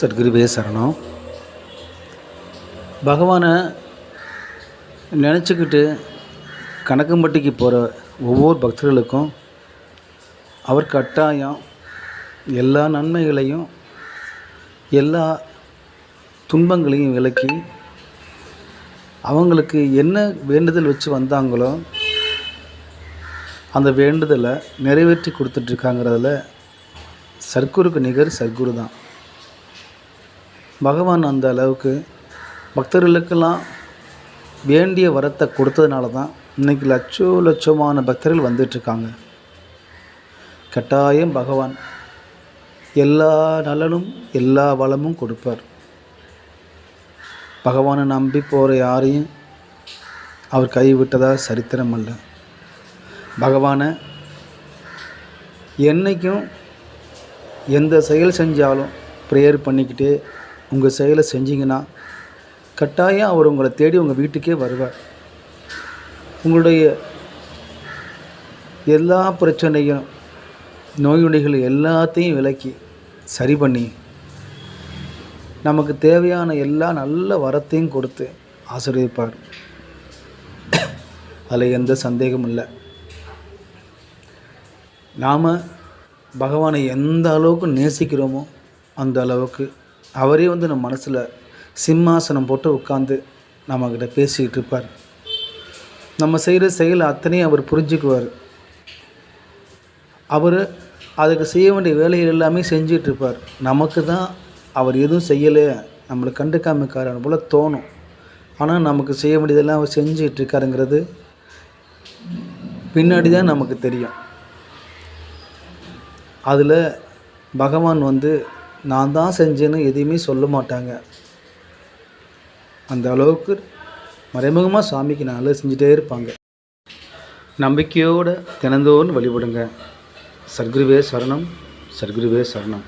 சத்குருவே சரணம். பகவானை நினச்சிக்கிட்டு கணக்கம்பட்டிக்கு போகிற ஒவ்வொரு பக்தர்களுக்கும் அவர் கட்டாயம் எல்லா நன்மைகளையும் எல்லா துன்பங்களையும் விலக்கி அவங்களுக்கு என்ன வேண்டுதல் வச்சு வந்தாங்களோ அந்த வேண்டுதலை நிறைவேற்றி கொடுத்துட்ருக்காங்கிறதுல சர்க்குருக்கு நிகர் சர்க்குரு தான். பகவான் அந்த அளவுக்கு பக்தர்களுக்கெல்லாம் வேண்டிய வரத்தை கொடுத்ததுனால தான் இன்றைக்கி லட்சோ லட்சமான பக்தர்கள் வந்துட்டுருக்காங்க. கட்டாயம் பகவான் எல்லா நலனும் எல்லா வளமும் கொடுப்பார். பகவானை நம்பி போகிற யாரையும் அவர் கைவிட்டதாக சரித்திரம் அல்ல. பகவானை என்றைக்கும் எந்த செயல் செஞ்சாலும் ப்ரேயர் பண்ணிக்கிட்டே உங்கள் செயலை செஞ்சீங்கன்னா கட்டாயம் அவர் உங்களை தேடி உங்கள் வீட்டுக்கே வருவார். உங்களுடைய எல்லா பிரச்சனையும் நோயுடைகள் எல்லாத்தையும் விலக்கி சரி பண்ணி நமக்கு தேவையான எல்லா நல்ல வரத்தையும் கொடுத்து ஆசிரியப்பார். அதில் எந்த சந்தேகமும் இல்லை. நாம் பகவானை எந்த அளவுக்கு நேசிக்கிறோமோ அந்த அளவுக்கு அவரே வந்து நம்ம மனசில் சிம்மாசனம் போட்டு உட்காந்து நம்மக்கிட்ட பேசிக்கிட்டு இருப்பார். நம்ம செய்கிற செயல் அத்தனையும் அவர் புரிஞ்சுக்குவார். அவர் அதுக்கு செய்ய வேண்டிய வேலைகள் எல்லாமே செஞ்சிட்டு இருப்பார். நமக்கு தான் அவர் எதுவும் செய்யலை நம்மளை கண்டுக்காமக்காரன் போல் தோணும். ஆனால் நமக்கு செய்ய வேண்டியதெல்லாம் அவர் செஞ்சுட்டு இருக்காருங்கிறது பின்னாடி தான் நமக்கு தெரியும். அதில் பகவான் வந்து நான் தான் செஞ்சேன்னு எதையுமே சொல்ல மாட்டாங்க. அந்த அளவுக்கு மறைமுகமாக சாமிக்கு நல்லது செஞ்சுட்டே இருப்பாங்க. நம்பிக்கையோடு தினந்தோறும் வழிபடுங்க. சர்க்குருவே சரணம் சர்க்குருவே சரணம்.